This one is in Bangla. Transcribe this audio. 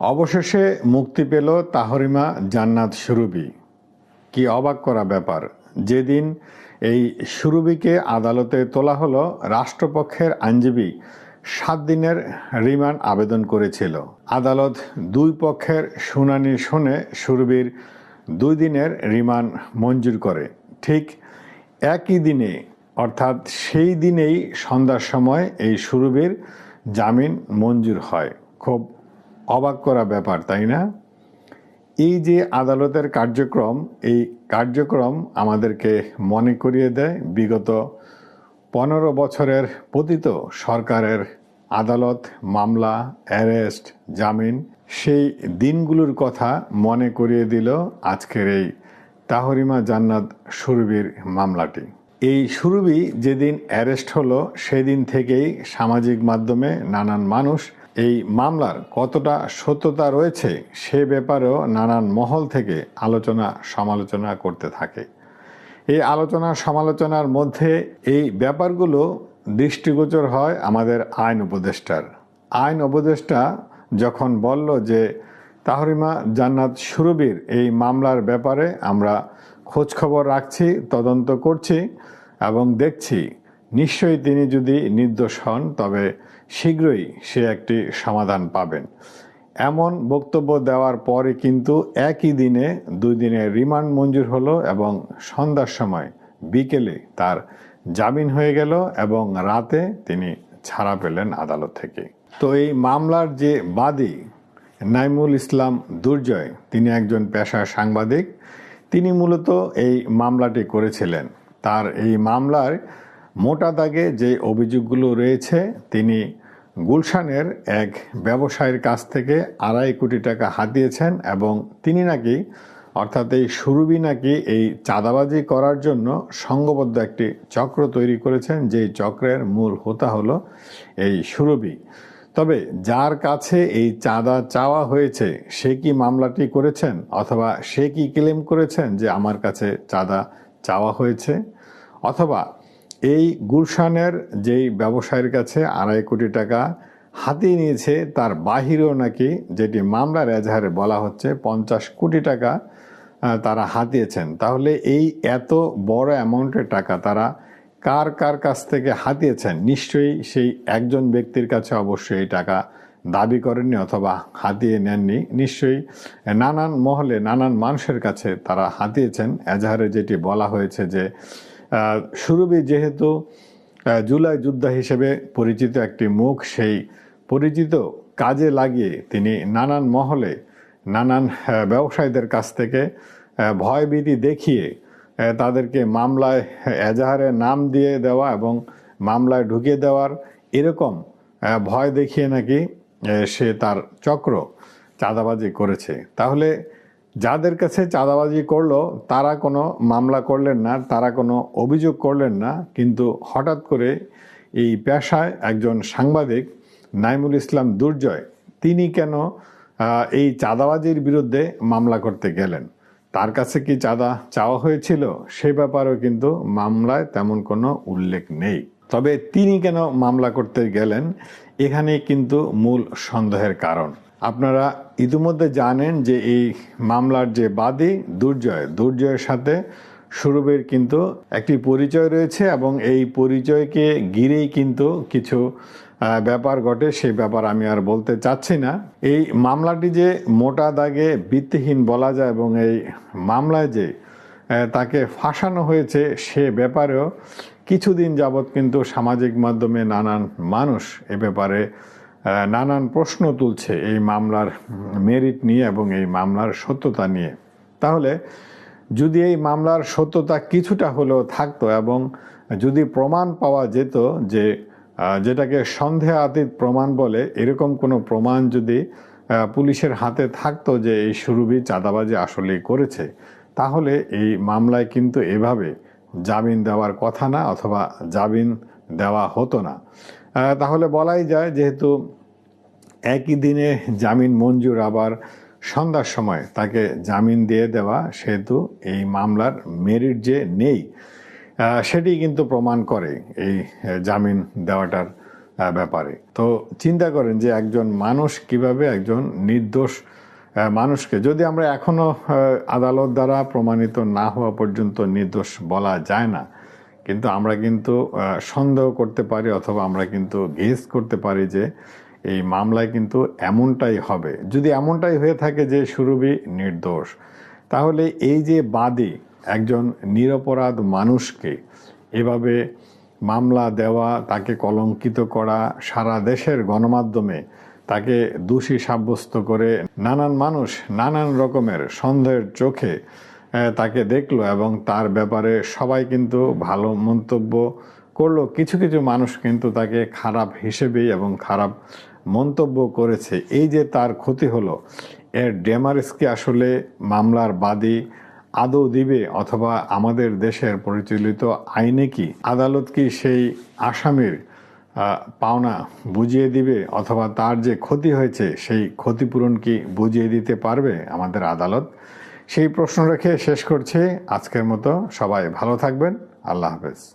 অবশেষে মুক্তি পেল তাহরিমা জান্নাত সুরুবি কি অবাক করা ব্যাপার, যেদিন এই সুরুবিকে আদালতে তোলা হলো, রাষ্ট্রপক্ষের আইনজীবী সাত দিনের রিমান্ড আবেদন করেছিল। আদালত দুই পক্ষের শুনানি শুনে সুরবির দুই দিনের রিমান্ড মঞ্জুর করে। ঠিক একই দিনে, অর্থাৎ সেই দিনেই সন্ধ্যার সময় এই সুরবির জামিন মঞ্জুর হয়। খুব অবাক করা ব্যাপার, তাই না? এই যে আদালতের কার্যক্রম, এই কার্যক্রম আমাদেরকে মনে করিয়ে দেয়, বিগত পনেরো বছরের পতিত সরকারের আদালত, মামলা, অ্যারেস্ট, জামিন, সেই দিনগুলোর কথা মনে করিয়ে দিল আজকের এই তাহরিমা জান্নাত সুরবির মামলাটি। এই সুরবি যেদিন অ্যারেস্ট হলো, সেদিন থেকেই সামাজিক মাধ্যমে নানান মানুষ এই মামলার কতটা সত্যতা রয়েছে সে ব্যাপারেও নানান মহল থেকে আলোচনা সমালোচনা করতে থাকে। এই আলোচনা সমালোচনার মধ্যে এই ব্যাপারগুলো দৃষ্টিগোচর হয় আমাদের আইন উপদেষ্টার। আইন উপদেষ্টা যখন বলল যে, তাহরিমা জান্নাত সুরবির এই মামলার ব্যাপারে আমরা খোঁজখবর রাখছি, তদন্ত করছি এবং দেখছি। নিশ্চয়ই তিনি যদি নির্দোষ হন, তবে শীঘ্রই সে একটি সমাধান পাবেন। এমন বক্তব্য দেওয়ার পরে কিন্তু একই দিনে দুই দিনের রিমান্ড মঞ্জুর হলো এবং সন্ধ্যার সময় বিকেলে তার জামিন হয়ে গেল এবং রাতে তিনি ছাড়া পেলেন আদালত থেকে। তো এই মামলার যে বাদী নাইমুল ইসলাম দুর্জয়, তিনি একজন পেশার সাংবাদিক, তিনি মূলত এই মামলাটি করেছিলেন। তার এই মামলার মোটা দাগে যে অভিযোগগুলো রয়েছে, তিনি গুলশানের এক ব্যবসায়ীর কাছ থেকে আড়াই কোটি টাকা হাতিয়েছেন এবং তিনি নাকি, অর্থাৎ এই সুরুবি নাকি এই চাঁদাবাজি করার জন্য সংঘবদ্ধ একটি চক্র তৈরি করেছেন, যেই চক্রের মূল হোতা হলো এই সুরবি তবে যার কাছে এই চাঁদা চাওয়া হয়েছে, সে কি মামলাটি করেছেন অথবা সে কি ক্লেম করেছেন যে আমার কাছে চাঁদা চাওয়া হয়েছে? অথবা এই গুলশানের যেই ব্যবসায়ীর কাছে আড়াই কোটি টাকা হাতিয়ে নিয়েছে, তার বাহিরেও নাকি যেটি মামলার এজাহারে বলা হচ্ছে, পঞ্চাশ কোটি টাকা তারা হাতিয়েছেন। তাহলে এই এত বড় অ্যামাউন্টের টাকা তারা কার কার কাছ থেকে হাতিয়েছেন? নিশ্চয়ই সেই একজন ব্যক্তির কাছে অবশ্যই এই টাকা দাবি করেননি অথবা হাতিয়ে নেননি। নিশ্চয়ই নানান মহলে, নানান মানুষের কাছে তারা হাতিয়েছেন। এজাহারে যেটি বলা হয়েছে যে সুরভি যেহেতু জুলাই যোদ্ধা হিসেবে পরিচিত একটি মুখ, সেই পরিচিত কাজে লাগিয়ে তিনি নানান মহলে, নানান ব্যবসায়ীদের কাছ থেকে ভয়ভীতি দেখিয়ে তাদেরকে মামলায় এজাহারে নাম দিয়ে দেওয়া এবং মামলায় ঢুকিয়ে দেওয়ার এরকম ভয় দেখিয়ে নাকি সে তার চক্র চাঁদাবাজি করেছে। তাহলে যাদের কাছে চাঁদাবাজি করল, তারা কোনো মামলা করলেন না, তারা কোনো অভিযোগ করলেন না, কিন্তু হঠাৎ করে এই পেশায় একজন সাংবাদিক, নাইমুল ইসলাম দুর্জয়, তিনি কেন এই চাঁদাবাজির বিরুদ্ধে মামলা করতে গেলেন? তার কাছে কি চাঁদা চাওয়া হয়েছিল? সে ব্যাপারেও কিন্তু মামলায় তেমন কোনো উল্লেখ নেই। তবে তিনি কেন মামলা করতে গেলেন? এখানে কিন্তু মূল সন্দেহের কারণ। আপনারা ইতিমধ্যে জানেন যে এই মামলার যে বাদী দুর্জয়, দুর্জয়ের সাথে সুরভের কিন্তু একটি পরিচয় রয়েছে এবং এই পরিচয়কে ঘিরেই কিন্তু কিছু ব্যাপার ঘটে, সেই ব্যাপার আমি আর বলতে চাচ্ছি না। এই মামলাটি যে মোটা দাগে ভিত্তিহীন বলা যায় এবং এই মামলায় যে তাকে ফাঁসানো হয়েছে সে ব্যাপারেও কিছুদিন যাবৎ কিন্তু সামাজিক মাধ্যমে নানান মানুষ এ ব্যাপারে নানান প্রশ্ন তুলছে এই মামলার মেরিট নিয়ে এবং এই মামলার সত্যতা নিয়ে। তাহলে যদি এই মামলার সত্যতা কিছুটা হলেও থাকতো এবং যদি প্রমাণ পাওয়া যেত যে যেটাকে সন্দেহ আতীত প্রমাণ বলে, এরকম কোনো প্রমাণ যদি পুলিশের হাতে থাকতো যে এই সুরভি চাঁদাবাজি আসলেই করেছে, তাহলে এই মামলায় কিন্তু এভাবে জামিন দেওয়ার কথা না অথবা জামিন দেওয়া হতো না। তাহলে বলাই যায় যেহেতু একই দিনে জামিন মঞ্জুর আবার সন্ধ্যার সময় তাকে জামিন দিয়ে দেওয়া সেহেতু এই মামলার মেরিট যে নেই সেটি কিন্তু প্রমাণ করে এই জামিন দেওয়াটার ব্যাপারে। তো চিন্তা করেন যে একজন মানুষ কীভাবে একজন নির্দোষ মানুষকে যদি আমরা এখনও আদালত দ্বারা প্রমাণিত না হওয়া পর্যন্ত নির্দোষ বলা যায় না কিন্তু আমরা কিন্তু সন্দেহ করতে পারি অথবা আমরা কিন্তু গেস করতে পারি যে এই মামলায় কিন্তু এমনটাই হবে। যদি এমনটাই হয়ে থাকে যে সুরভি নির্দোষ, তাহলে এই যে বাদী একজন নিরপরাধ মানুষকে এভাবে মামলা দেওয়া, তাকে কলঙ্কিত করা, সারা দেশের গণমাধ্যমে তাকে দোষী সাব্যস্ত করে নানান মানুষ নানান রকমের সন্দেহের চোখে তাকে দেখল এবং তার ব্যাপারে সবাই কিন্তু ভালো মন্তব্য করল। কিছু কিছু মানুষ কিন্তু তাকে খারাপ হিসেবেই এবং খারাপ মন্তব্য করেছে। এই যে তার ক্ষতি হলো, এর ডেমারিসকে আসলে মামলার বাদী আদৌ দিবে অথবা আমাদের দেশের পরিচালিত আইনে কি, আদালত কি সেই আসামির পাওনা বুঝিয়ে দিবে অথবা তার যে ক্ষতি হয়েছে সেই ক্ষতিপূরণ কি বুঝিয়ে দিতে পারবে আমাদের আদালত? সেই প্রশ্ন রেখে শেষ করছি। আজকের মতো সবাই ভালো থাকবেন। আল্লাহ হাফেজ।